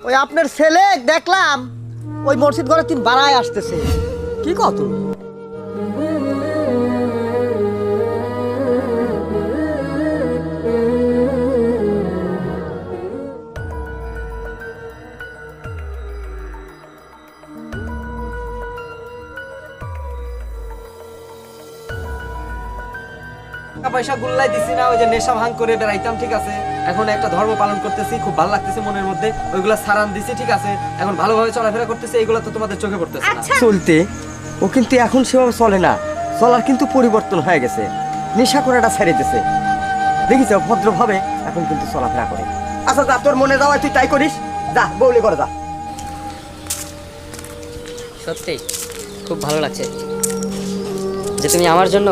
ওই আপনার ছেলে দেখলাম ওই মসজিদ ঘরে তিন বাড়ায় আসতেছে। কি কত? টাকা পয়সা গুল্লাই দিছি না ওই যে নেশা ভাঙ করে বেড়াইতাম ঠিক আছে? এখন একটা ধর্ম পালন করতেছি খুব ভালো লাগতেছে মনের মধ্যে। ওইগুলা সারান দিছি ঠিক আছে? এখন ভালোভাবে চলাফেরা করতেছে এইগুলো তো তোমাদের চোখে পড়তেছে না। চলতে ও কিন্তু এখন সেভাবে চলে না। চলার কিন্তু পরিবর্তন হয়ে গেছে। নেশা করাটা ছেড়ে দিতেছে দেখিস ভদ্রভাবে এখন কিন্তু চলাফেরা করে। আচ্ছা যা তোর মনে যাওয়া তুই তাই করিস। যা বৌলি করে যা। সত্যি খুব ভালো লাগছে যে তুমি আমার জন্য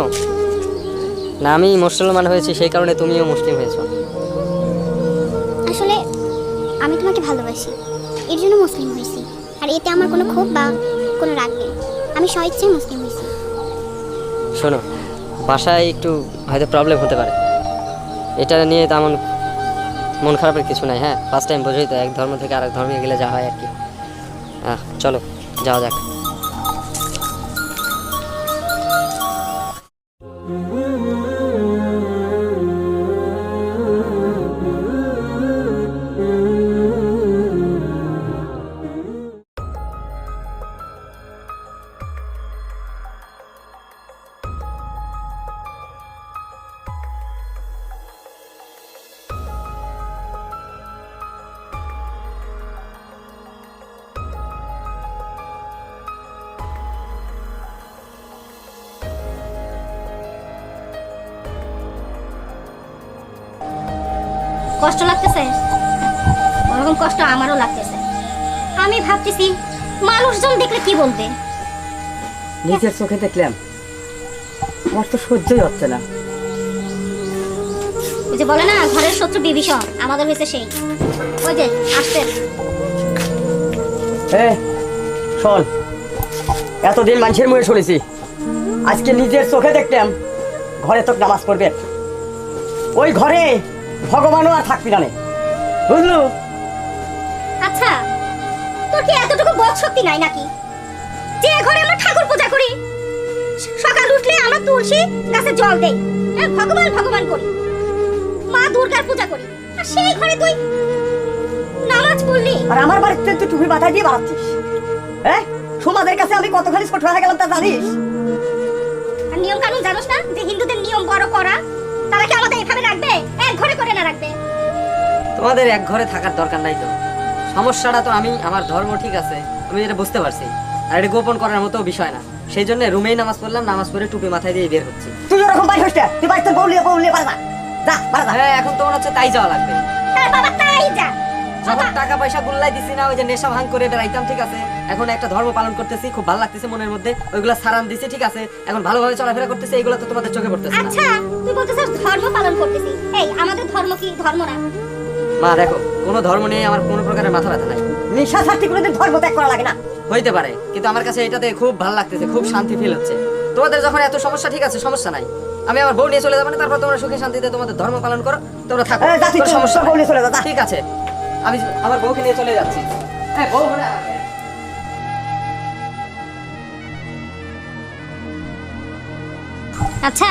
না আমি মুসলমান হয়েছি সেই কারণে তুমিও মুসলিম হয়েছো। আসলে আমি তোমাকে ভালোবাসি এর জন্য মুসলিম হয়েছি। আর এতে আমার কোনো ক্ষোভ বা কোনো রাগ নেই। আমি স্বইচ্ছায় মুসলিম হয়েছি। শোনো বাসায় একটু হয়তো প্রবলেম হতে পারে। এটা নিয়ে তেমন মন খারাপের কিছু নাই হ্যাঁ? ফার্স্ট টাইম বোঝোই তো এক ধর্ম থেকে আরেক ধর্মে গেলে যা হয় আর কি। চলো যাওয়া যাক। কষ্ট লাগতেছে? ওরকম কষ্ট আমারও লাগতেছে। আমি ভাবতেছি মানুষজন দেখলে কি বলবে? নিজের চোখে দেখলাম আমার তো সহ্যই হচ্ছে না। ওই যে বলে না ঘরের শত্রু বিভীষণ আমাদের হয়েছে সেই। ওই যে আসতে এ শোন এতদিন মানুষের মুখে শুনেছি। আজকে নিজের চোখে দেখলাম ঘরে তো নামাজ পড়বে। ওই ঘরে ভগবানও আর থাকবি না। বুঝলু? আচ্ছা তোর কি এতটুকু বোধ শক্তি নাই নাকি? যে ঘরে আমরা ঠাকুর পূজা করি সকাল উঠলে আমরা তুলসী গাছে জল দেই। আর ভগবান ভগবান করি। মা দুর্গার পূজা করি। আর সেই ঘরে তুই নামাজ পড়লি। আর আমার বাড়িতে তুই টুপি মাথায় দিয়ে বাড়াচ্ছিস। হ্যাঁ সমাজের কাছে আমি কতখানি ছোট হয়ে গেলাম তা জানিস? আর নিয়ম কানুন জানোস না যে হিন্দুদের নিয়ম বড় করা? এক ঘরে করে না রাখবে। তোমাদের এক ঘরে থাকার দরকার নাই তো। সমস্যাটা তো আমি আমার ধর্ম ঠিক আছে আমি এটা বুঝতে পারছি। আর এটা গোপন করার মতো বিষয় না। সেই জন্য রুমেই নামাজ পড়লাম নামাজ পড়ে টুপি মাথায় দিয়ে বের হচ্ছে। তুই ওরকম বাড়ি হচ্ছে তুই বাড়িতে বউলিয়ে বউলিয়ে বাড়া যা যা বাড়া হ্যাঁ এখন তো মনে হচ্ছে তাই যাওয়া লাগবে। তাই বাবা তাই যা। যখন টাকা পয়সা গুল্লাই দিছি না ওই যে নেশা ভাঙ করে বেড়াইতাম ঠিক আছে? এখন একটা ধর্ম পালন করতেছি খুব ভালো লাগতেছে মনের মধ্যে। ওইগুলা সারান দিছি ঠিক আছে? এখন ভালোভাবে চলাফেরা করতেছি এইগুলো তো তোমাদের চোখে পড়তেছে না। আচ্ছা তুই বলতেছিস ধর্ম পালন করতেছি। এই আমাদের ধর্ম কি? ধর্ম না। মা দেখো কোনো ধর্ম নিয়ে আমার কোনো প্রকারের মাথা ব্যথা নাই। নেশা ছাড়তে কোনোদিন ধর্ম ত্যাগ করা লাগে না। হইতে পারে কিন্তু আমার কাছে এটাতে খুব ভালো লাগতেছে খুব শান্তি ফিল হচ্ছে। তোমাদের যখন এত সমস্যা ঠিক আছে সমস্যা নাই। আমি আমার বউ নিয়ে চলে যাব না, তারপর তোমরা সুখে শান্তিতে তোমাদের ধর্ম পালন করো তোমরা থাকো। এই, যা তুই কোনো তোর সমস্যা বউ নিয়ে চলে যা, যা। ঠিক আছে। আমি আমার বউকে নিয়ে চলে যাচ্ছি। হ্যাঁ বউ মানে আচ্ছা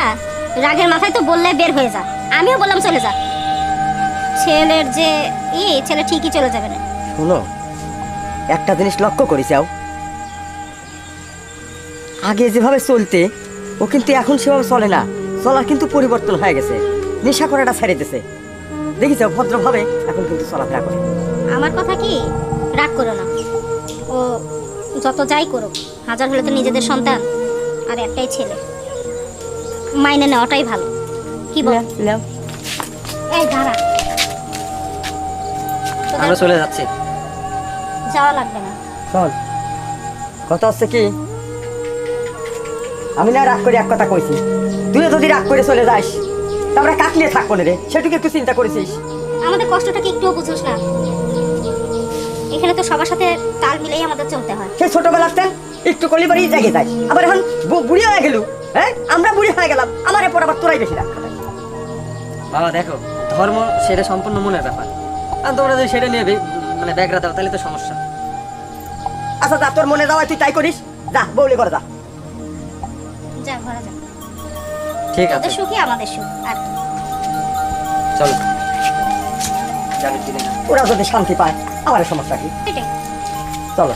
রাগের মাথায় তো বললে বের হয়ে যা। আমিও বললাম চলে যা। ছেলের যে ই ছেলে ঠিকই চলে যাবে না। শোনো একটা জিনিস লক্ষ্য করি যাও। আগে যেভাবে চলতে ও কিন্তু এখন সেভাবে চলে না। চলার কিন্তু পরিবর্তন হয়ে গেছে। নেশা করাটা ছেড়ে দিতেছে দেখিস ভদ্রভাবে এখন কিন্তু চলাফেরা করে। আমার কথা কি? রাগ করো না। ও যত যাই করুক হাজার হলে তো নিজেদের সন্তান আর একটাই ছেলে। মাইনে নেওয়াটাই ভালো। কি বল। এই দাঁড়া। আমরা চলে যাচ্ছি। যাওয়া লাগবে না। শোন কথা হচ্ছে কি? আমি না রাগ করে এক কথা কইছি। তুইও যদি রাগ করে চলে যাস তারপরে কাকলিয়ে থাকব রে সেটুকু একটু চিন্তা করেছিস। আমাদের কষ্টটা কি একটুও বুঝোস না। এখানে তো সবার সাথে তাল মিলেই আমাদের চলতে হয়। সে ছোটবেলাতে একটু কলি বাড়ি জাগে যাই আবার এখন বুড়ি হয়ে গেল হ্যাঁ? আমরা বুড়ি হয়ে গেলাম আমার এরপর আবার তোরাই বেশি খাটাস। বাবা দেখো ধর্ম সেটা সম্পূর্ণ মনের ব্যাপার। আর তোমরা যদি সেটা নিয়ে মানে ব্যাগরা দাও তাহলে তো সমস্যা। আচ্ছা যা তোর মনে যাওয়ায় তুই তাই করিস। যা বউলি করে যা। যা ঘরে যা। ঠিক আছে। সুখী আমাদের সুখ আর চলো। ওরা যদি শান্তি পায় আমার সমস্যা কি? চলো।